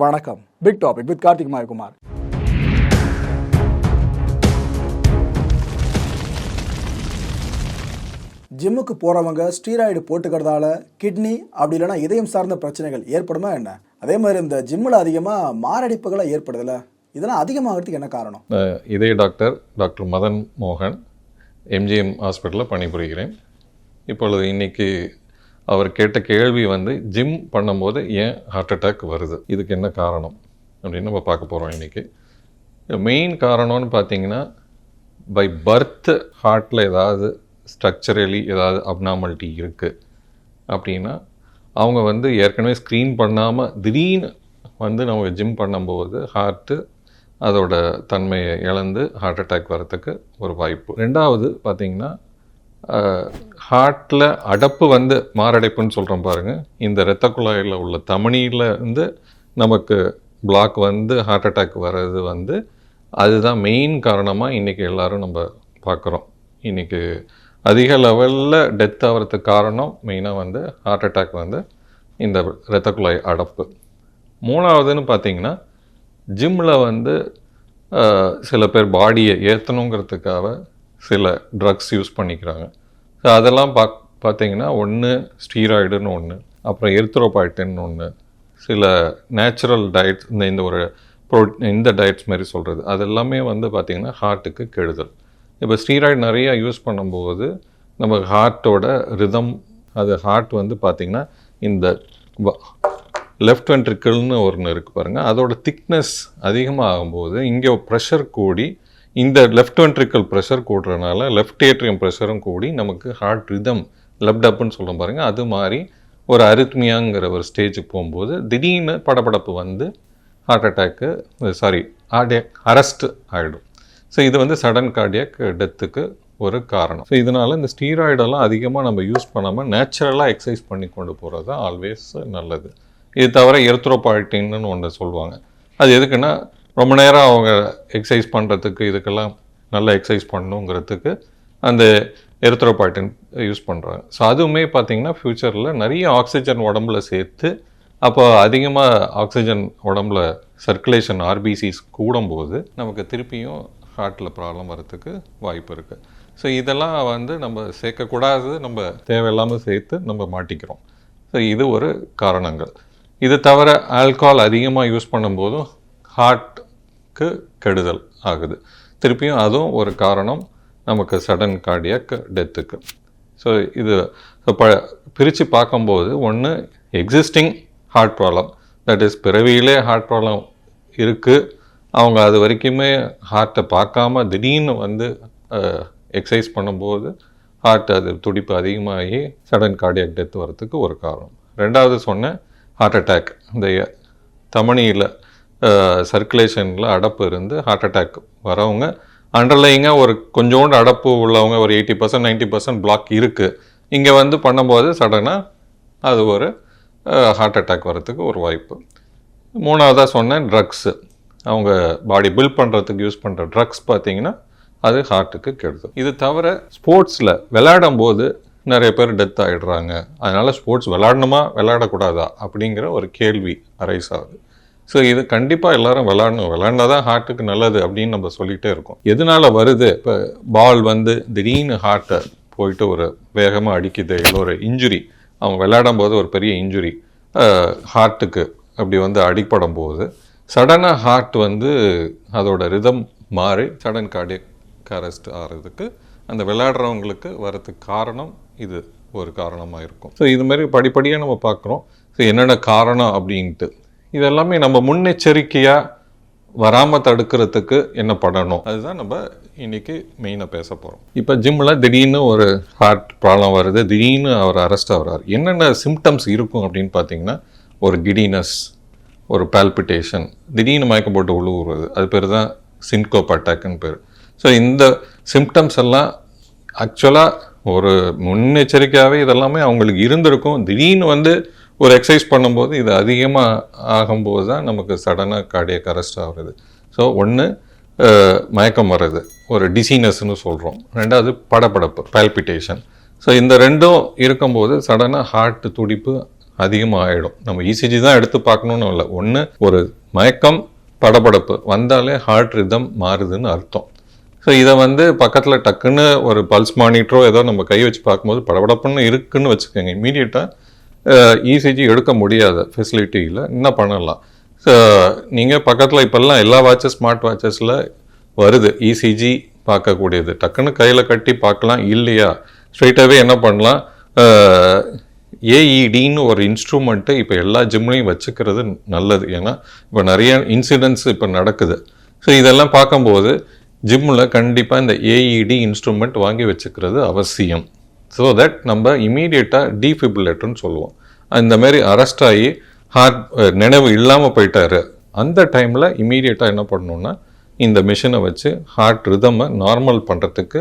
வணக்கம். Big topic with Karthik Mayakumar ஜிம்முக்கு போறவங்க ஸ்டீராய்டு போட்டுக்கிறதால கிட்னி அப்படி இல்லைன்னா இதயம் சார்ந்த பிரச்சனைகள் ஏற்படுமா என்ன? அதே மாதிரி இந்த ஜிம்மில் அதிகமாக மாரடைப்புகளாக ஏற்படுதுல்ல இதெல்லாம் அதிகமாகிறதுக்கு என்ன காரணம்? இதய டாக்டர் டாக்டர் மதன் மோகன் எம்ஜிஎம் ஹாஸ்பிட்டலில் பணிபுரிகிறேன். இப்பொழுது இன்னைக்கு அவர் கேட்ட கேள்வி வந்து ஜிம் பண்ணும்போது ஏன் ஹார்ட் அட்டாக் வருது? இதுக்கு என்ன காரணம்? அப்படின்னு நம்ம பார்க்க போகிறோம் இன்றைக்கி மெயின் காரணம்னு பார்த்தீங்கன்னா பை பர்த் ஹார்ட்டில் ஏதாவது ஸ்ட்ரக்சரலி ஏதாவது அப்நார்மாலிட்டி இருக்குது அப்படின்னா அவங்க வந்து ஏற்கனவே ஸ்க்ரீன் பண்ணாமல் திடீர்னு வந்து நம்ம ஜிம் பண்ணும்போது ஹார்ட்டு அதோட தன்மையை இழந்து ஹார்ட் அட்டாக் வரத்துக்கு ஒரு வாய்ப்பு. ரெண்டாவது பார்த்திங்கன்னா ஹார்ட்டில் அடப்பு வந்து மாரடைப்புன்னு சொல்கிறோம் பாருங்கள் இந்த இரத்த குழாயில் உள்ள தமனியில் இருந்து நமக்கு பிளாக் வந்து ஹார்ட் அட்டாக் வர்றது வந்து அதுதான் மெயின் காரணமாக இன்றைக்கி எல்லாரும் நம்ம பார்க்குறோம் இன்றைக்கி அதிக லெவலில் டெத் ஆகிறதுக்கு காரணம் மெயினாக வந்து ஹார்ட் அட்டாக் வந்து இந்த இரத்த குழாய் அடப்பு. மூணாவதுன்னு பார்த்தீங்கன்னா ஜிம்மில் வந்து சில பேர் பாடியை ஏற்றணுங்கிறதுக்காக சில ட்ரக்ஸ் யூஸ் பண்ணிக்கிறாங்க. ஸோ அதெல்லாம் பாக் பார்த்தீங்கன்னா ஒன்று ஸ்டீராய்டுன்னு ஒன்று அப்புறம் எர்த்ரோபாய்டின்னு ஒன்று சில நேச்சுரல் டயட்ஸ் இந்த இந்த ஒரு ப்ரோ இந்த டயட்ஸ் மாதிரி சொல்கிறது அது எல்லாமே வந்து பார்த்திங்கன்னா ஹார்ட்டுக்கு கெடுதல். இப்போ ஸ்டீராய்டு நிறையா யூஸ் பண்ணும்போது நம்ம ஹார்ட்டோட ரிதம் அது ஹார்ட் வந்து பார்த்திங்கன்னா இந்த லெஃப்ட் வென்ட்ரிக்கிள்னு ஒன்று இருக்குது பாருங்கள் அதோட திக்னஸ் அதிகமாக ஆகும்போது இங்கே ப்ரெஷர் கூடி இந்த லெஃப்ட் வென்ட்ரிக்கல் ப்ரெஷர் கூடுறதுனால லெஃப்ட் ஏட்ரியம் ப்ரெஷரும் கூடி நமக்கு ஹார்ட் ரிதம் லெஃப்ட் அப்புன்னு சொல்கிறோம் பாருங்கள் அது மாதிரி ஒரு அருத்மியாங்கிற ஒரு ஸ்டேஜுக்கு போகும்போது திடீர்னு படபடப்பு வந்து heart attack sorry cardiac arrest ஆகிடும் ஸோ இது வந்து சடன் கார்டியக் டெத்துக்கு ஒரு காரணம். ஸோ இதனால் இந்த ஸ்டீராய்டெல்லாம் அதிகமாக நம்ம யூஸ் பண்ணாமல் நேச்சுரலாக எக்ஸசைஸ் பண்ணி கொண்டு போகிறது தான் ஆல்வேஸ் நல்லது. இது தவிர எர்த்ரோபாய்டின்னு ஒன்று சொல்லுவாங்க. அது எதுக்குன்னா ரொம்ப நேரம் அவங்க எக்ஸசைஸ் பண்ணுறதுக்கு இதுக்கெல்லாம் நல்லா எக்ஸசைஸ் பண்ணணுங்கிறதுக்கு அந்த எர்த்ரோபாய்டின் யூஸ் பண்ணுறாங்க ஸோ அதுவுமே பார்த்தீங்கன்னா ஃப்யூச்சரில் நிறைய ஆக்சிஜன் உடம்புல சேர்த்து அப்போ அதிகமாக ஆக்சிஜன் உடம்புல சர்க்குலேஷன் ஆர்பிசிஸ் கூடும்போது நமக்கு திருப்பியும் ஹார்ட்டில் ப்ராப்ளம் வரத்துக்கு வாய்ப்பு இருக்குது ஸோ இதெல்லாம் வந்து நம்ம சேர்க்கக்கூடாது நம்ம தேவையில்லாமல் சேர்த்து நம்ம மாட்டிக்கிறோம். ஸோ இது ஒரு காரணங்கள். இது தவிர ஆல்கஹால் அதிகமாக யூஸ் பண்ணும்போதும் ஹார்ட் ஹார்ட்க்கு கெடுதல் ஆகுது. திருப்பியும் அதுவும் ஒரு காரணம் நமக்கு சடன் கார்டியாக் டெத்துக்கு ஸோ இது ப பிரித்து பார்க்கும்போது ஒன்று existing heart problem that is பிறவியிலே ஹார்ட் ப்ராப்ளம் இருக்குது அவங்க அது வரைக்குமே ஹார்ட்டை பார்க்காம திடீர்னு வந்து எக்ஸசைஸ் பண்ணும்போது ஹார்ட் அது துடிப்பு அதிகமாகி சடன் கார்டியாக் டெத் வரத்துக்கு ஒரு காரணம். ரெண்டாவது சொன்னேன் ஹார்ட் அட்டாக் இந்த தமனியில் சர்க்குலேஷனில் அடப்பு இருந்து ஹார்ட் அட்டாக் வரவங்க அண்டர்லைங்காக ஒரு கொஞ்சோண்டு அடப்பு உள்ளவங்க ஒரு eighty percent ninety percent block இருக்குது இங்கே வந்து பண்ணும்போது சடனாக அது ஒரு ஹார்ட் அட்டாக் வரத்துக்கு ஒரு வாய்ப்பு. மூணாவதாக சொன்னேன் ட்ரக்ஸு அவங்க பாடி பில்ட் பண்ணுறதுக்கு யூஸ் பண்ணுற ட்ரக்ஸ் பார்த்தீங்கன்னா அது ஹார்ட்டுக்கு கெடுது இது தவிர ஸ்போர்ட்ஸில் விளையாடும் போது நிறைய பேர் டெத் ஆகிடுறாங்க அதனால் ஸ்போர்ட்ஸ் விளையாடணுமா விளையாடக்கூடாதா அப்படிங்கிற ஒரு கேள்வி அரைஸ் ஆகுது. ஸோ இது கண்டிப்பாக எல்லாரும் விளாடணும். விளாண்டா தான் ஹார்ட்டுக்கு நல்லது அப்படின்னு நம்ம சொல்லிகிட்டே இருக்கோம். எதனால் வருது? இப்போ பால் வந்து திடீர்னு ஹார்ட்டை போயிட்டு ஒரு வேகமாக அடிக்குது. இல்லை ஒரு இன்ஜுரி அவங்க விளையாடும் போது ஒரு பெரிய இன்ஜுரி ஹார்ட்டுக்கு அப்படி வந்து அடிப்படும் போது சடனாக ஹார்ட் வந்து அதோட ரிதம் மாறி சடன் கார்டியக் அரெஸ்ட் ஆகிறதுக்கு அந்த விளையாடுறவங்களுக்கு வரதுக்கு காரணம் இது ஒரு காரணமாக இருக்கும். ஸோ இது மாதிரி படிப்படியாக நம்ம பார்க்குறோம். ஸோ என்னென்ன காரணம் அப்படின்ட்டு. இதெல்லாமே நம்ம முன்னெச்சரிக்கையாக வராமல் தடுக்கிறதுக்கு என்ன பண்ணணும்? அதுதான் நம்ம இன்றைக்கி மெயினாக பேச போகிறோம் இப்போ ஜிம்மில் திடீர்னு ஒரு ஹார்ட் ப்ராப்ளம் வருது. திடீர்னு அவர் அரெஸ்ட் ஆகிறார். என்னென்ன சிம்டம்ஸ் இருக்கும் அப்படின்னு பார்த்தீங்கன்னா ஒரு கிடினஸ் ஒரு பால்பிட்டேஷன் திடீர்னு மயக்கம் போட்டு உழுவுறது அது பேர் தான் சின்கோப் அட்டாக்னு பேர். ஸோ இந்த சிம்டம்ஸ் எல்லாம் ஆக்சுவலாக ஒரு முன்னெச்சரிக்கையாகவே இதெல்லாமே அவங்களுக்கு இருந்திருக்கும். திடீர்னு வந்து ஒரு எக்ஸசைஸ் பண்ணும்போது இது அதிகமாக ஆகும்போது தான் நமக்கு சடனாக கார்டியக் அரெஸ்ட் ஆகுறது. ஸோ ஒன்று மயக்கம் வர்றது. ஒரு டிசீனஸ்னு சொல்கிறோம் ரெண்டாவது படபடப்பு பால்பிட்டேஷன் ஸோ இந்த ரெண்டும் இருக்கும்போது சடனாக ஹார்ட் துடிப்பு அதிகமாக ஆகிடும் நம்ம இசிஜி தான் எடுத்து பார்க்கணுன்னு இல்லை. ஒன்று ஒரு மயக்கம் படபடப்பு வந்தாலே ஹார்ட் ரிதம் மாறுதுன்னு அர்த்தம். ஸோ இதை வந்து பக்கத்தில் டக்குன்னு ஒரு பல்ஸ் மானிட்டரோ ஏதோ நம்ம கை வச்சு பார்க்கும்போது படபடப்புன்னு இருக்குன்னு வச்சுக்கோங்க. இமீடியட்டாக இசிஜி எடுக்க முடியாத ஃபெசிலிட்டியில் என்ன பண்ணலாம்? ஸோ நீங்கள் பக்கத்தில் இப்போல்லாம் எல்லா வாட்சஸ் ஸ்மார்ட் வாட்சஸில் வருது. இசிஜி பார்க்கக்கூடியது. டக்குன்னு கையில் கட்டி பார்க்கலாம் இல்லையா? ஸ்ட்ரைட்டாகவே என்ன பண்ணலாம்? ஏஇடின்னு ஒரு இன்ஸ்ட்ருமெண்ட்டு இப்போ எல்லா ஜிம்லையும் வச்சுக்கிறது நல்லது. ஏன்னா இப்போ நிறைய இன்சிடென்ட்ஸ் இப்போ நடக்குது. ஸோ இதெல்லாம் பார்க்கும்போது ஜிம்மில் கண்டிப்பாக இந்த ஏஇடி இன்ஸ்ட்ருமெண்ட் வாங்கி வச்சுக்கிறது அவசியம். ஸோ தட் நம்ம இமீடியட்டாக டீஃபிபிலேட்டர்னு சொல்லுவோம். அந்த மாதிரி அரெஸ்ட் ஆகி ஹார்ட் நினைவு இல்லாமல் போயிட்டாரு. அந்த டைமில் இமீடியட்டாக என்ன பண்ணணுன்னா இந்த மிஷினை வச்சு ஹார்ட் ரிதமை நார்மல் பண்ணுறதுக்கு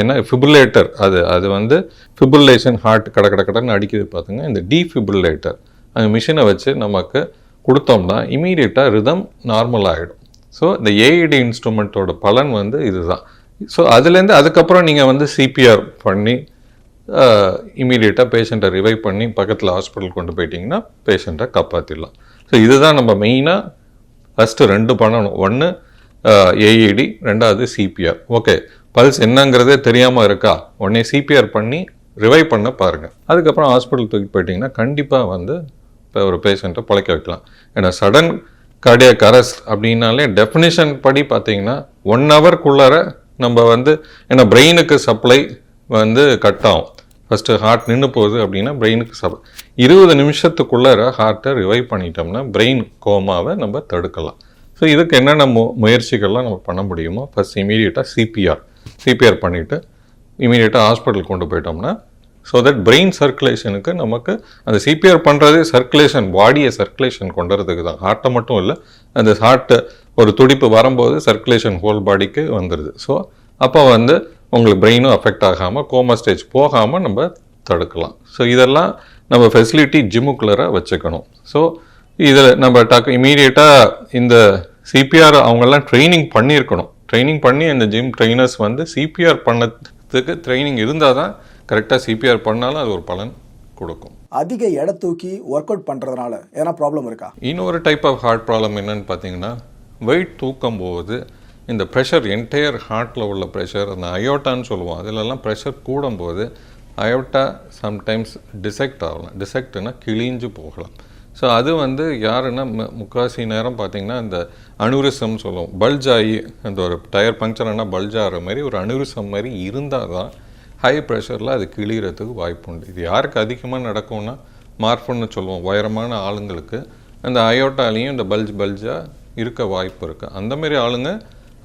என்ன ஃபிபுலேட்டர் அது அது வந்து ஃபிபுலேஷன் ஹார்ட் கட கட கடன்னு அடிக்கிறது பார்த்துங்க இந்த டீஃபிபுலேட்டர் அந்த மிஷினை வச்சு நமக்கு கொடுத்தோம்னா இமீடியட்டாக ரிதம் நார்மல் ஆகிடும் ஸோ இந்த ஏஐடி இன்ஸ்ட்ருமெண்ட்டோட பலன் வந்து இதுதான். ஸோ அதுலேருந்து அதுக்கப்புறம் நீங்கள் வந்து சிபிஆர் பண்ணி இமீடியட்டாக பேஷண்ட்டை ரிவைவ் பண்ணி பக்கத்தில் ஹாஸ்பிட்டல் கொண்டு போயிட்டீங்கன்னா பேஷண்ட்டை காப்பாற்றிடலாம் ஸோ இதுதான் நம்ம மெயினாக ஃபஸ்ட்டு ரெண்டு பண்ணணும். ஒன்று ஏஇடி ரெண்டாவது சிபிஆர் ஓகே பல்ஸ் என்னங்கிறதே தெரியாமல் இருக்கா? உடனே சிபிஆர் பண்ணி ரிவைவ் பண்ண பாருங்கள் அதுக்கப்புறம் ஹாஸ்பிட்டல் தூக்கிட்டு போயிட்டீங்கன்னா கண்டிப்பாக வந்து இப்போ ஒரு பேஷண்ட்டை பிழைக்க வைக்கலாம். ஏன்னா சடன் கார்டியக் அரெஸ்ட் அப்படின்னாலே டெஃபினிஷன் படி பார்த்தீங்கன்னா ஒன் ஹவர்க்குள்ளார நம்ம வந்து ஏன்னா பிரெயினுக்கு சப்ளை வந்து கட் ஆகும். ஃபஸ்ட்டு ஹார்ட் நின்று போகுது அப்படின்னா பிரெயினுக்கு சப்ளை இருபது நிமிஷத்துக்குள்ளே ஹார்ட்டை ரிவைவ் பண்ணிட்டோம்னா பிரெயின் கோமாவை நம்ம தடுக்கலாம். ஸோ இதுக்கு என்னென்ன மு முயற்சிகள்லாம் நம்ம பண்ண முடியுமோ ஃபஸ்ட் இமீடியட்டாக சிபிஆர் சிபிஆர் பண்ணிவிட்டு இமீடியட்டாக ஹாஸ்பிட்டல் கொண்டு போயிட்டோம்னா ஸோ தட் பிரெயின் சர்க்குலேஷனுக்கு நமக்கு அந்த சிபிஆர் பண்ணுறதே சர்க்குலேஷன் பாடியை சர்க்குலேஷன் கொண்டு வரதுக்கு தான். ஹார்ட்டை மட்டும் இல்லை அந்த ஹார்ட்டு ஒரு துடிப்பு வரும்போது சர்க்குலேஷன் ஹோல் பாடிக்கு வந்துடுது ஸோ அப்போ வந்து உங்களுக்கு பிரெயினும் அஃபெக்ட் ஆகாமல் கோமா ஸ்டேஜ் போகாமல் நம்ம தடுக்கலாம். ஸோ இதெல்லாம் நம்ம ஃபெசிலிட்டி ஜிம்முக்குள்ளே வச்சுக்கணும். ஸோ இதில் நம்ம டக்கு இமீடியட்டாக இந்த சிபிஆர் அவங்கெல்லாம் ட்ரைனிங் பண்ணியிருக்கணும். ட்ரைனிங் பண்ணி அந்த ஜிம் ட்ரைனர்ஸ் வந்து சிபிஆர் பண்ணதுக்கு ட்ரைனிங் இருந்தால் தான் கரெக்டாக சிபிஆர் பண்ணாலும் அது ஒரு பலன் கொடுக்கும். அதிக எடை தூக்கி ஒர்க் அவுட் பண்ணுறதுனால எதனா ப்ராப்ளம் இருக்கா? இன்னொரு டைப் ஆஃப் ஹார்ட் ப்ராப்ளம் என்னன்னு பார்த்தீங்கன்னா வெயிட் தூக்கும் போது இந்த ப்ரெஷர் என்டையர் ஹார்ட்டில் உள்ள ப்ரெஷர் அந்த அயோட்டான்னு சொல்லுவோம் அதிலெல்லாம் ப்ரெஷர் கூடும்போது அயோட்டா சம்டைம்ஸ் டிசெக்ட் ஆகலாம். டிசெக்ட்னா கிழிஞ்சு போகலாம். ஸோ அது வந்து யாருன்னா மு- நேரம் பார்த்தீங்கன்னா இந்த அனுரிசம் சொல்லுவோம். பல்ஜ் ஆகி அந்த ஒரு டயர் பங்க்சர் ஆனால் பல்ஜ் ஆகிற மாதிரி ஒரு அனுரிசம் மாதிரி இருந்தால் தான் ஹை ப்ரெஷரில் அது கிழிகிறதுக்கு வாய்ப்பு உண்டு. இது யாருக்கு அதிகமாக நடக்கும்னா மார்ஃபுன்னு சொல்லுவோம் உயரமான ஆளுங்களுக்கு அந்த அயோட்டாலையும் இந்த பல்ஜ் பல்ஜாக இருக்க வாய்ப்பு இருக்குது அந்த மாதிரி ஆளுங்க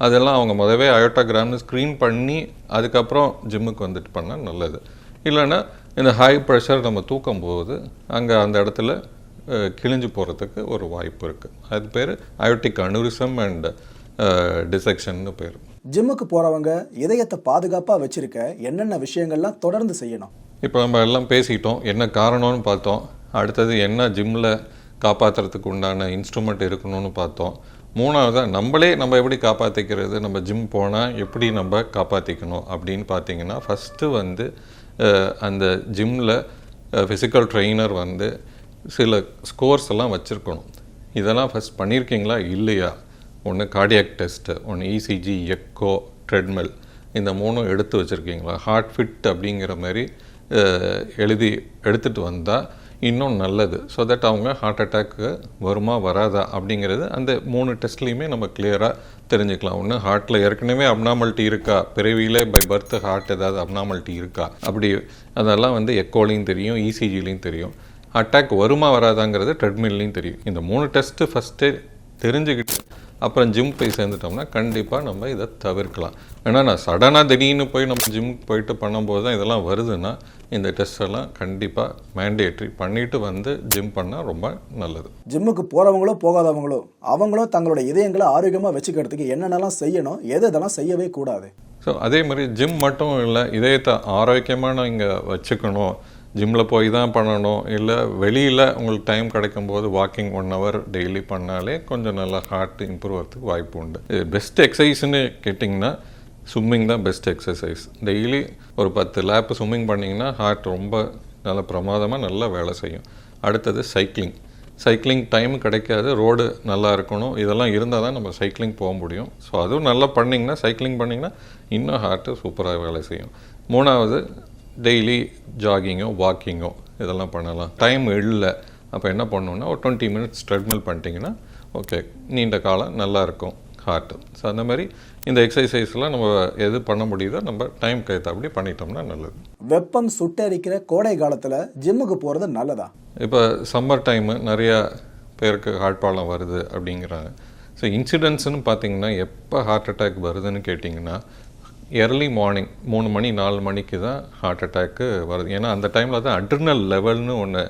அதெல்லாம் அவங்க முதவே அயோட்டாகிராம்னு ஸ்க்ரீன் பண்ணி அதுக்கப்புறம் ஜிம்முக்கு வந்துட்டு பண்ணால் நல்லது. இல்லைன்னா இந்த ஹை ப்ரெஷர் நம்ம தூக்கும் போது அங்கே அந்த இடத்துல கிழிஞ்சு போகிறதுக்கு ஒரு வாய்ப்பு இருக்குது அது பேர் அயோட்டிக் அனுரிசம் அண்ட் டிசெக்ஷன்னு பேர். ஜிம்முக்கு போறவங்க இதயத்தை பாதுகாப்பா வச்சிருக்க என்னென்ன விஷயங்கள்லாம் தொடர்ந்து செய்யணும்? இப்போ நம்ம எல்லாம் பேசிட்டோம். என்ன காரணம்னு பார்த்தோம். அடுத்தது என்ன ஜிம்மில் காப்பாற்றுறதுக்கு உண்டான இன்ஸ்ட்ருமெண்ட் இருக்கணும்னு பார்த்தோம். மூணாவது நம்மளே நம்ம எப்படி காப்பாற்றிக்கிறது நம்ம ஜிம் போனால் எப்படி நம்ம காப்பாற்றிக்கணும் அப்படின்னு பார்த்தீங்கன்னா ஃபஸ்ட்டு வந்து அந்த ஜிம்மில் ஃபிசிக்கல் ட்ரெயினர் வந்து சில ஸ்கோர்ஸ் எல்லாம் வச்சுருக்கணும். இதெல்லாம் ஃபஸ்ட் பண்ணியிருக்கீங்களா இல்லையா? ஒன்று கார்டியாக் டெஸ்ட்டு ஒன்று இசிஜி எக்கோ ட்ரெட்மில் இந்த மூணும் எடுத்து வச்சுருக்கீங்களா? ஹார்ட் ஃபிட் அப்படிங்கிற மாதிரி எழுதி எடுத்துகிட்டு வந்தால் இன்னும் நல்லது. ஸோ தட் அவங்க ஹார்ட் அட்டாக்கு வருமா வராதா அப்படிங்கிறது அந்த மூணு டெஸ்ட்லேயுமே நம்ம கிளியராக தெரிஞ்சுக்கலாம். ஒன்று ஹார்ட்டில் ஏற்கனவே அப்னாமல்ட்டி இருக்கா? பிறவியிலே பை பர்த் ஹார்ட் ஏதாவது அப்னாமல்ட்டி இருக்கா? அப்படி அதெல்லாம் வந்து எக்கோலையும் தெரியும் இசிஜிலையும் தெரியும். அட்டாக் வருமா வராதாங்கிறது ட்ரெட்மில்லையும் தெரியும். இந்த மூணு டெஸ்ட்டு ஃபஸ்ட்டே தெரிஞ்சுக்கிட்டு அப்புறம் ஜிம் போய் சேர்ந்துட்டோம்னா கண்டிப்பாக நம்ம இதை தவிர்க்கலாம். ஏன்னா நான் சடனாக திடீர்னு போய் நம்ம ஜிம்முக்கு போயிட்டு பண்ணும்போது தான் இதெல்லாம் வருதுன்னா இந்த டெஸ்ட் எல்லாம் கண்டிப்பாக மேண்டேட்ரி பண்ணிட்டு வந்து ஜிம் பண்ணால் ரொம்ப நல்லது. ஜிம்முக்கு போறவங்களோ போகாதவங்களோ அவங்களும் தங்களோட இதயங்களை ஆரோக்கியமா வச்சுக்கிறதுக்கு என்னென்னலாம் செய்யணும் எது எதெல்லாம் செய்யவே கூடாது. ஸோ அதே மாதிரி ஜிம் மட்டும் இல்லை இதயத்தை ஆரோக்கியமாக இங்கே வச்சுக்கணும் ஜிம்மில் போய் தான் பண்ணணும். இல்லை வெளியில் உங்களுக்கு டைம் கிடைக்கும்போது வாக்கிங் ஒன் ஹவர் டெய்லி பண்ணாலே கொஞ்சம் நல்லா ஹார்ட் இம்ப்ரூவ் ஆகிறதுக்கு வாய்ப்பு உண்டு. பெஸ்ட் எக்ஸசைஸ்னு கேட்டிங்கன்னா ஸ்விம்மிங் தான் பெஸ்ட் எக்ஸசைஸ் டெய்லி ஒரு பத்து லேப் ஸ்விம்மிங் பண்ணிங்கன்னா ஹார்ட் ரொம்ப நல்ல பிரமாதமாக நல்லா வேலை செய்யும். அடுத்தது சைக்கிளிங் சைக்கிளிங் டைம் கிடைக்காது ரோடு நல்லா இருக்கணும். இதெல்லாம் இருந்தால் தான் நம்ம சைக்கிளிங் போக முடியும். ஸோ அதுவும் நல்லா பண்ணிங்கன்னா சைக்கிளிங் பண்ணிங்கன்னா இன்னும் ஹார்ட்டு சூப்பராக வேலை செய்யும். மூணாவது டெய்லி ஜாகிங்கோ வாக்கிங்கோ இதெல்லாம் பண்ணலாம். டைம் இல்லை. அப்போ என்ன பண்ணணும்னா ஒரு டுவெண்ட்டி மினிட்ஸ் ட்ரெட்மில் பண்ணிட்டீங்கன்னா ஓகே நீண்ட காலம் நல்லா இருக்கும் ஹார்ட்டு ஸோ அந்த மாதிரி இந்த எக்ஸசைஸ்லாம் நம்ம எது பண்ண முடியுதோ நம்ம டைம் அப்படி பண்ணிட்டோம்னா நல்லது. வெப்பம் சுட்டரிக்கிற கோடை காலத்துல ஜிம்முக்கு போறது நல்லதா? இப்போ சம்மர் டைமு நிறையா பேருக்கு ஹார்ட் ப்ராப்ளம் வருது அப்படிங்கிறாங்க. ஸோ இன்சிடென்ட்ஸ்னு பார்த்தீங்கன்னா எப்போ ஹார்ட் அட்டாக் வருதுன்னு கேட்டிங்கன்னா எர்லி மார்னிங் மூணு மணி நாலு மணிக்கு தான் ஹார்ட் அட்டாக்கு வருது. ஏன்னா அந்த டைமில் தான் அட்ரினல் லெவல்னு ஒன்று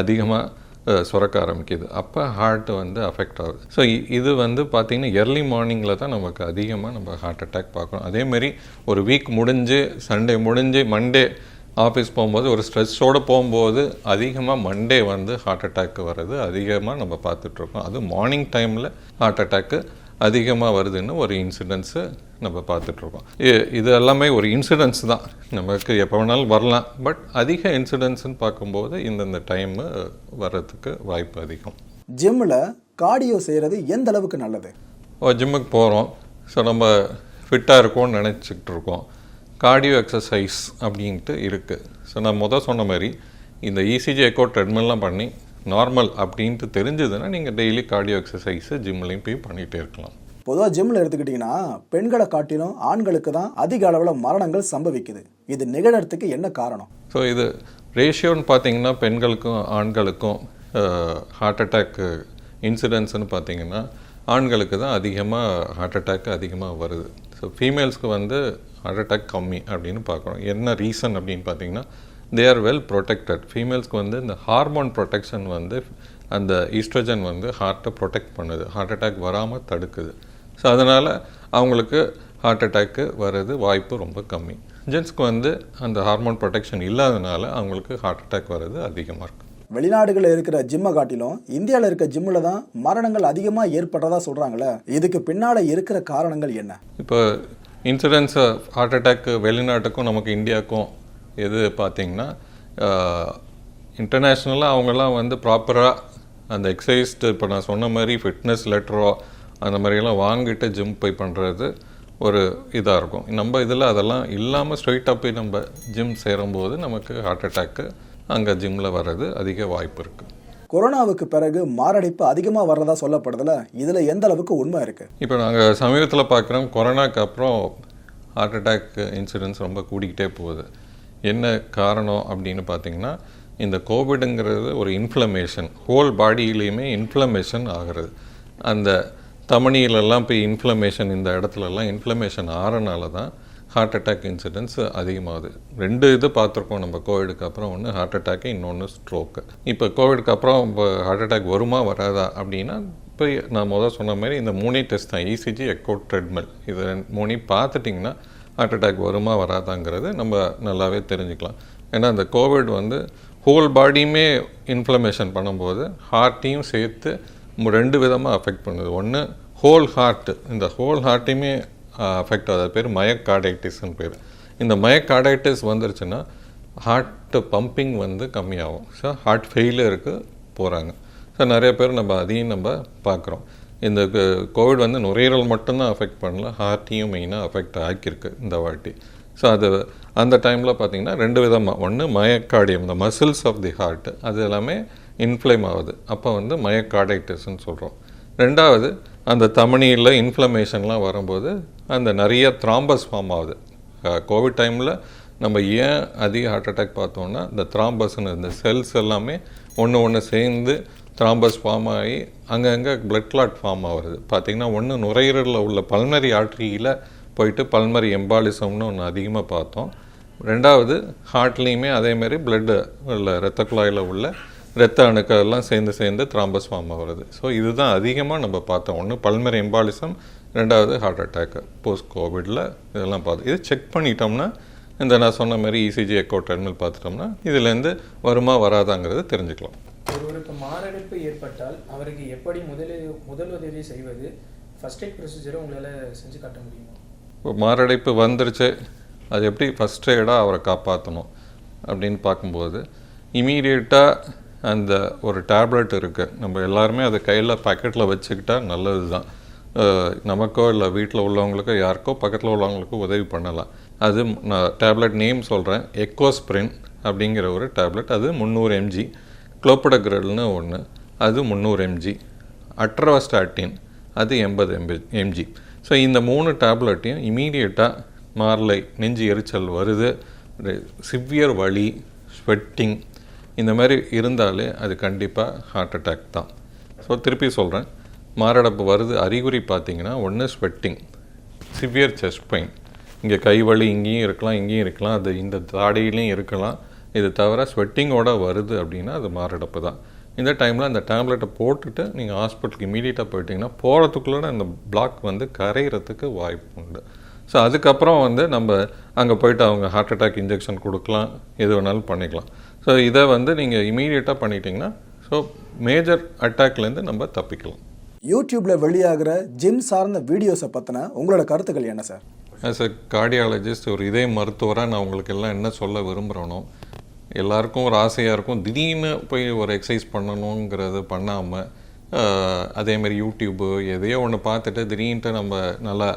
அதிகமாக சுரக்க ஆரம்பிக்குது. அப்போ ஹார்ட் வந்து அஃபெக்ட் ஆகுது. ஸோ இது வந்து பார்த்திங்கன்னா எர்லி மார்னிங்கில் தான் நமக்கு அதிகமாக நம்ம ஹார்ட் அட்டாக் பார்க்கணும். அதேமாரி ஒரு வீக் முடிஞ்சு சண்டே முடிஞ்சு மண்டே ஆஃபீஸ் போகும்போது ஒரு ஸ்ட்ரெஸ்ஸோடு போகும்போது அதிகமாக மண்டே வந்து ஹார்ட் அட்டாக்கு வர்றது அதிகமாக நம்ம பார்த்துட்ருக்கோம் அது மார்னிங் டைமில் ஹார்ட் அட்டாக்கு அதிகமாக வருதுன்னு ஒரு இன்சிடென்ட்ஸு நம்ம பார்த்துட்ருக்கோம். இது எல்லாமே ஒரு இன்சிடென்ட்ஸ் தான். நமக்கு எப்போ வேணாலும் வரலாம். பட் அதிக இன்சிடென்ட்ஸ்னு பார்க்கும்போது இந்தந்த டைமு வர்றதுக்கு வாய்ப்பு அதிகம். ஜிம்மில் கார்டியோ செய்கிறது எந்த அளவுக்கு நல்லது? ஜிம்முக்கு போகிறோம் ஸோ நம்ம ஃபிட்டாக இருக்கோம்னு நினச்சிக்கிட்டு இருக்கோம் கார்டியோ எக்ஸசைஸ் அப்படின்ட்டு இருக்குது ஸோ நான் முதல் சொன்ன மாதிரி இந்த இசிஜி எக்கோ ட்ரெட்மெல்லாம் பண்ணி நார்மல் அப்படின்ட்டு தெரிஞ்சதுன்னா நீங்கள் டெய்லி கார்டியோ எக்ஸசைஸு ஜிம்லேயும் போய் பண்ணிகிட்டே இருக்கலாம். பொதுவாக ஜிம்மில் எடுத்துக்கிட்டிங்கன்னா பெண்களை காட்டிலும் ஆண்களுக்கு தான் அதிக அளவில் மரணங்கள் சம்பவிக்குது. இது நிகழறதுக்கு என்ன காரணம்? ஸோ இது ரேஷியோன்னு பார்த்தீங்கன்னா பெண்களுக்கும் ஆண்களுக்கும் ஹார்ட் அட்டாக்கு இன்சிடென்ட்ஸ்னு பார்த்தீங்கன்னா ஆண்களுக்கு தான் அதிகமாக ஹார்ட் அட்டாக் அதிகமாக வருது. ஸோ ஃபீமேல்ஸ்க்கு வந்து ஹார்ட் அட்டாக் கம்மி அப்படின்னு பார்க்குறோம் என்ன ரீசன் அப்படின்னு பார்த்தீங்கன்னா தே ஆர் வெல் ப்ரொடெக்டட் ஃபீமேல்ஸ்க்கு வந்து இந்த ஹார்மோன் ப்ரொடெக்ஷன் வந்து அந்த ஈஸ்ட்ரஜன் வந்து ஹார்ட்டை ப்ரொடெக்ட் பண்ணுது. ஹார்ட் அட்டாக் வராமல் தடுக்குது. ஸோ அதனால் அவங்களுக்கு ஹார்ட் அட்டாக்கு வர்றது வாய்ப்பு ரொம்ப கம்மி. ஜென்ஸ்க்கு வந்து அந்த ஹார்மோன் ப்ரொடெக்ஷன் இல்லாதனால அவங்களுக்கு ஹார்ட் அட்டாக் வர்றது அதிகமாக இருக்குது வெளிநாடுகளில் இருக்கிற ஜிம்மை காட்டிலும் இந்தியாவில் இருக்க ஜிம்மில் தான் மரணங்கள் அதிகமாக ஏற்படுறதா சொல்கிறாங்களே இதுக்கு பின்னால் இருக்கிற காரணங்கள் என்ன? இப்போ இன்சூரன்ஸ் ஹார்ட் அட்டாக்கு வெளிநாட்டுக்கும் நமக்கு இந்தியாவுக்கும் எது பார்த்தீங்கன்னா இன்டர்நேஷ்னலாக அவங்கெல்லாம் வந்து ப்ராப்பராக அந்த எக்ஸசைஸ்டு இப்போ நான் சொன்ன மாதிரி ஃபிட்னஸ் லெட்டரோ அந்த மாதிரியெல்லாம் வாங்கிட்டு ஜிம் போய் பண்ணுறது ஒரு இதாக இருக்கும். நம்ம இதில் அதெல்லாம் இல்லாமல் ஸ்ட்ரைட்டாக போய் நம்ம ஜிம் சேரும்போது நமக்கு ஹார்ட் அட்டாக்கு அங்கே ஜிம்மில் வர்றது அதிக வாய்ப்பு இருக்குது கொரோனாவுக்கு பிறகு மாரடைப்பு அதிகமாக வர்றதா சொல்லப்படுதுல இதில் எந்த அளவுக்கு உண்மை இருக்குது இப்போ நாங்கள் சமீபத்தில் பார்க்குறோம் கொரோனாக்கு அப்புறம் ஹார்ட் அட்டாக் இன்சிடென்ட்ஸ் ரொம்ப கூடிக்கிட்டே போகுது. என்ன காரணம் அப்படின்னு பார்த்தீங்கன்னா இந்த கோவிடுங்கிறது ஒரு இன்ஃப்ளமேஷன் ஹோல் பாடியிலையுமே இன்ஃப்ளமேஷன் ஆகிறது. அந்த தமணியிலெல்லாம் போய் இன்ஃப்ளமேஷன் இந்த இடத்துலலாம் இன்ஃப்ளமேஷன் ஆறனால தான் ஹார்ட் அட்டாக் இன்சிடென்ட்ஸ் அதிகமாகுது. ரெண்டு இது பார்த்துருக்கோம் நம்ம கோவிடுக்கு அப்புறம். ஒன்று ஹார்ட் அட்டாக்கு இன்னொன்று ஸ்ட்ரோக்கு இப்போ கோவிடுக்கு அப்புறம் இப்போ ஹார்ட் அட்டாக் வருமா வராதா அப்படின்னா இப்போ நான் முதல் சொன்ன மாதிரி இந்த மூணே டெஸ்ட் தான். இசிஜி எக்கோ ட்ரெட்மில் இது மூணையும் பார்த்துட்டிங்கன்னா ஹார்ட் அட்டாக் வருமா வராதாங்கிறது நம்ம நல்லாவே தெரிஞ்சுக்கலாம். ஏன்னா இந்த கோவிட் வந்து ஹோல் பாடியுமே இன்ஃப்ளமேஷன் பண்ணும்போது ஹார்ட்டையும் சேர்த்து ரெண்டு விதமாக அஃபெக்ட் பண்ணுது. ஒன்று ஹோல் ஹார்ட் இந்த ஹோல் ஹார்ட்டையுமே அஃபெக்ட் ஆகுது பேர் மயக்கார்டைட்டிஸ்னு பேர். இந்த மயக்கார்டைட்டிஸ் வந்துருச்சுன்னா ஹார்ட் பம்பிங் வந்து கம்மியாகும். ஸோ ஹார்ட் ஃபெயிலியருக்கு போகிறாங்க ஸோ நிறைய பேர் நம்ம அதையும் நம்ம பார்க்குறோம். இந்த கோவிட் வந்து நுரையீரல் மட்டும்தான் அஃபெக்ட் பண்ணல ஹார்ட்டையும் மெயினாக அஃபெக்ட் ஆக்கியிருக்கு இந்த வாட்டி. ஸோ அது அந்த டைமில் பார்த்திங்கன்னா ரெண்டு விதமாக ஒன்று மயக்காடியம் இந்த மசில்ஸ் ஆஃப் தி ஹார்ட் அது எல்லாமே இன்ஃப்ளேம் ஆகுது. அப்போ வந்து மயக்காடைட்டிஸ்ன்னு சொல்கிறோம் ரெண்டாவது அந்த தமணியில் இன்ஃப்ளமேஷன்லாம் வரும்போது அந்த நிறைய த்ராம்பஸ் ஃபார்ம் ஆகுது. கோவிட் டைமில் நம்ம ஏன் அதிக ஹார்ட் அட்டாக் பார்த்தோம்னா இந்த த்ராம்பஸ்னு இந்த செல்ஸ் எல்லாமே ஒன்று ஒன்று சேர்ந்து த்ராம்பஸ் ஃபார்ம் ஆகி அங்கங்கே பிளட் கிளாட் ஃபார்ம் ஆகிறது. பார்த்தீங்கன்னா ஒன்று நுரையீரலில் உள்ள பல்மரி ஆர்ட்ரியில் போயிட்டு பல்மரி எம்பாலிசம்னு ஒன்று அதிகமாக பார்த்தோம். ரெண்டாவது ஹார்ட்லேயுமே அதேமாரி பிளட்டு உள்ள ரத்த குழாயில் உள்ள ரத்த அணுக்கள் எல்லாம் சேர்ந்து சேர்ந்து த்ராம்பஸ் ஃபார்ம் ஆகுறது. ஸோ இதுதான் அதிகமாக நம்ம பார்த்தோம். ஒன்று பல்மரி எம்பாலிசம் ரெண்டாவது ஹார்ட் அட்டாக்கு போஸ்ட் கோவிடில் இதெல்லாம் பார்த்தோம். இது செக் பண்ணிட்டோம்னா இந்த நான் சொன்ன மாதிரி இசிஜி எக்கோ டெர்மினல் பார்த்துட்டோம்னா இதுலேருந்து வருமா வராதாங்கிறது தெரிஞ்சுக்கலாம். ஒருவருக்கு மாரடைப்பு ஏற்பட்டால் அவருக்கு எப்படி முதலில் முதலுதவி செய்வது? ஃபர்ஸ்ட் எய்ட் ப்ரொசீஜரை உங்களால் செஞ்சு காட்ட முடியுமா? இப்போ மாரடைப்பு வந்துருச்சு. அது எப்படி ஃபஸ்ட் எய்டாக அவரை காப்பாற்றணும் அப்படின்னு பார்க்கும்போது இமீடியட்டாக அந்த ஒரு டேப்லெட் இருக்குது நம்ம எல்லாருமே அதை கையில் பாக்கெட்டில் வச்சுக்கிட்டா நல்லது தான் நமக்கோ இல்லை வீட்டில் உள்ளவங்களுக்கோ யாருக்கோ பக்கத்தில் உள்ளவங்களுக்கோ உதவி பண்ணலாம். அது நான் டேப்லெட் நேம் சொல்கிறேன் எக்கோஸ்பிரின் அப்படிங்கிற ஒரு டேப்லெட் அது முந்நூறு எம்ஜி குளோப்படக்ரல்னு ஒன்று அது முந்நூறு எம்ஜி அட்ரவஸ்டாட்டின் அது எண்பது எம்பி எம்ஜி ஸோ இந்த மூணு டேப்லெட்டையும் இமீடியட்டாக மார்லை நெஞ்சு எரிச்சல் வருது சிவியர் வலி ஸ்வெட்டிங் இந்த மாதிரி இருந்தாலே அது கண்டிப்பாக ஹார்ட் அட்டாக் தான். ஸோ திருப்பி சொல்கிறேன் மாரடைப்பு வருது அறிகுறி பார்த்தீங்கன்னா ஒன்று ஸ்வெட்டிங் சிவியர் செஸ்ட் பெயின். இங்கே கை வலி இங்கேயும் இருக்கலாம் இங்கேயும் இருக்கலாம் அது இந்த தாடையிலையும் இருக்கலாம் இது தவிர ஸ்வெட்டிங்கோட வருது அப்படின்னா அது மாரடைப்பு தான். இந்த டைமில் அந்த டேப்லெட்டை போட்டுட்டு நீங்கள் ஹாஸ்பிட்டலுக்கு இமீடியட்டாக போயிட்டீங்கன்னா போகிறதுக்குள்ளே அந்த பிளாக் வந்து கரையிறதுக்கு வாய்ப்பு உண்டு. ஸோ அதுக்கப்புறம் வந்து நம்ம அங்கே போயிட்டு அவங்க ஹார்ட் அட்டாக் இன்ஜெக்ஷன் கொடுக்கலாம் எது வேணாலும் பண்ணிக்கலாம். ஸோ இதை வந்து நீங்கள் இமீடியட்டாக பண்ணிட்டீங்கன்னா ஸோ மேஜர் அட்டாக்லேருந்து நம்ம தப்பிக்கலாம். யூடியூப்ல வெளியாகிற ஜிம் சார்ந்த வீடியோஸை பத்தின உங்களோட கருத்துக்கள் என்ன சார் ஆஸ் அ கார்டியாலஜிஸ்ட் ஒரு இதய மருத்துவராக நான் உங்களுக்கு எல்லாம் என்ன சொல்ல விரும்புகிறேனோ எல்லாருக்கும் ஒரு ஆசையாக இருக்கும். திடீர்னு போய் ஒரு எக்ஸசைஸ் பண்ணணுங்கிறது பண்ணாமல் அதேமாரி யூடியூப்பு எதையோ ஒன்று பார்த்துட்டு திடீர்னுட்டு நம்ம நல்லா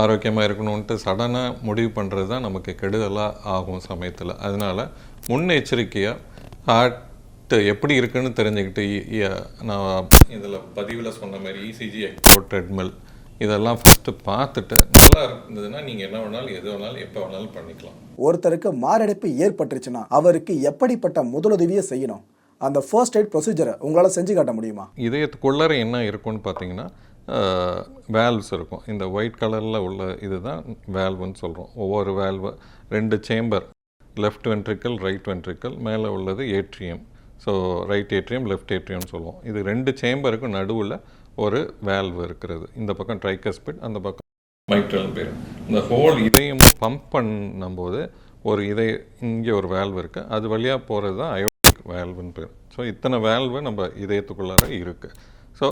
ஆரோக்கியமாக இருக்கணுன்ட்டு சடனாக முடிவு பண்ணுறது தான் நமக்கு கெடுதலாக ஆகும் சமயத்தில். அதனால் முன்னெச்சரிக்கையாக ஹார்ட் எப்படி இருக்குன்னு தெரிஞ்சுக்கிட்டு நான் இதில் பதிவில் சொன்ன மாதிரி இசிஜி எக்ஸ்போர்ட் ட்ரெட்மில் இதெல்லாம் ஃபஸ்ட்டு பார்த்துட்டு நல்லா இருந்ததுன்னா நீங்கள் என்ன வேணாலும் எது வேணாலும் எப்போ வேணாலும் பண்ணிக்கலாம். ஒருத்தருக்கு மாரடைப்பு ஏற்பட்டுருச்சுன்னா அவருக்கு எப்படிப்பட்ட முதலுதவியை செய்யணும்? அந்த ஃபர்ஸ்ட் எய்ட் ப்ரொசீஜரை உங்களால் செஞ்சு காட்ட முடியுமா? இதயத்துக்குள்ளர என்ன இருக்கும்னு பார்த்தீங்கன்னா வேல்வ்ஸ் இருக்கும். இந்த ஒயிட் கலரில் உள்ள இதுதான் வேல்வுன்னு சொல்கிறோம் ஒவ்வொரு வேல்வு ரெண்டு chamber left ventricle right ventricle மேலே உள்ளது atrium so right atrium left ஏட்ரியம்னு சொல்லுவோம். இது ரெண்டு சேம்பருக்கும் நடுவில் ஒரு வேல்வு இருக்கிறது. இந்த பக்கம் ட்ரைகஸ்பிட் அந்த பக்கம் மைட்ரல் பேர் இந்த ஹோல் இதயம் பம்ப் பண்ணும்போது ஒரு இதய இங்கே ஒரு வேல்வ் இருக்குது அது வழியாக போகிறது தான் அயோடிக் வேல்வுன்னு பேர். ஸோ இத்தனை வேல்வு நம்ம இதயத்துக்குள்ளார இருக்குது ஸோ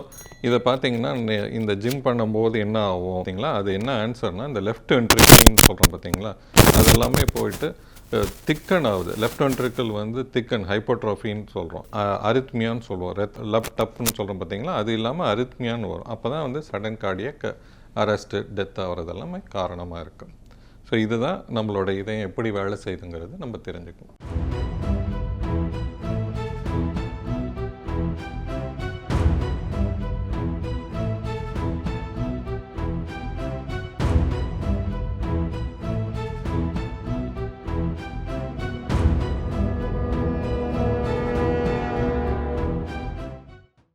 இதை பார்த்தீங்கன்னா இந்த ஜிம் பண்ணும்போது என்ன ஆகும் பார்த்தீங்களா அது என்ன ஆன்சர்னால் இந்த லெஃப்ட் வென்ட்ரிக்கிள்னு சொல்கிறோம் பார்த்தீங்களா அது எல்லாமே போயிட்டு திக்கன் ஆகுது. லெஃப்ட் வென்ட்ரிக்கல் வந்து திக்கன் ஹைப்போட்ராஃபின்னு சொல்கிறோம் அரித்மியான்னு சொல்லுவோம். ரெத் லப் டப்னு சொல்கிறோம் பார்த்தீங்களா? அது இல்லாமல் அரித்மியான்னு வரும். அப்போ தான் வந்து சடன் கார்டியக் அரெஸ்ட்டு டெத் ஆகிறது எல்லாமே காரணமாக இருக்கும் ஸோ இதுதான் நம்மளோட இதயம் எப்படி வேலை செய்யுதுங்கிறது நம்ம தெரிஞ்சுக்கணும்.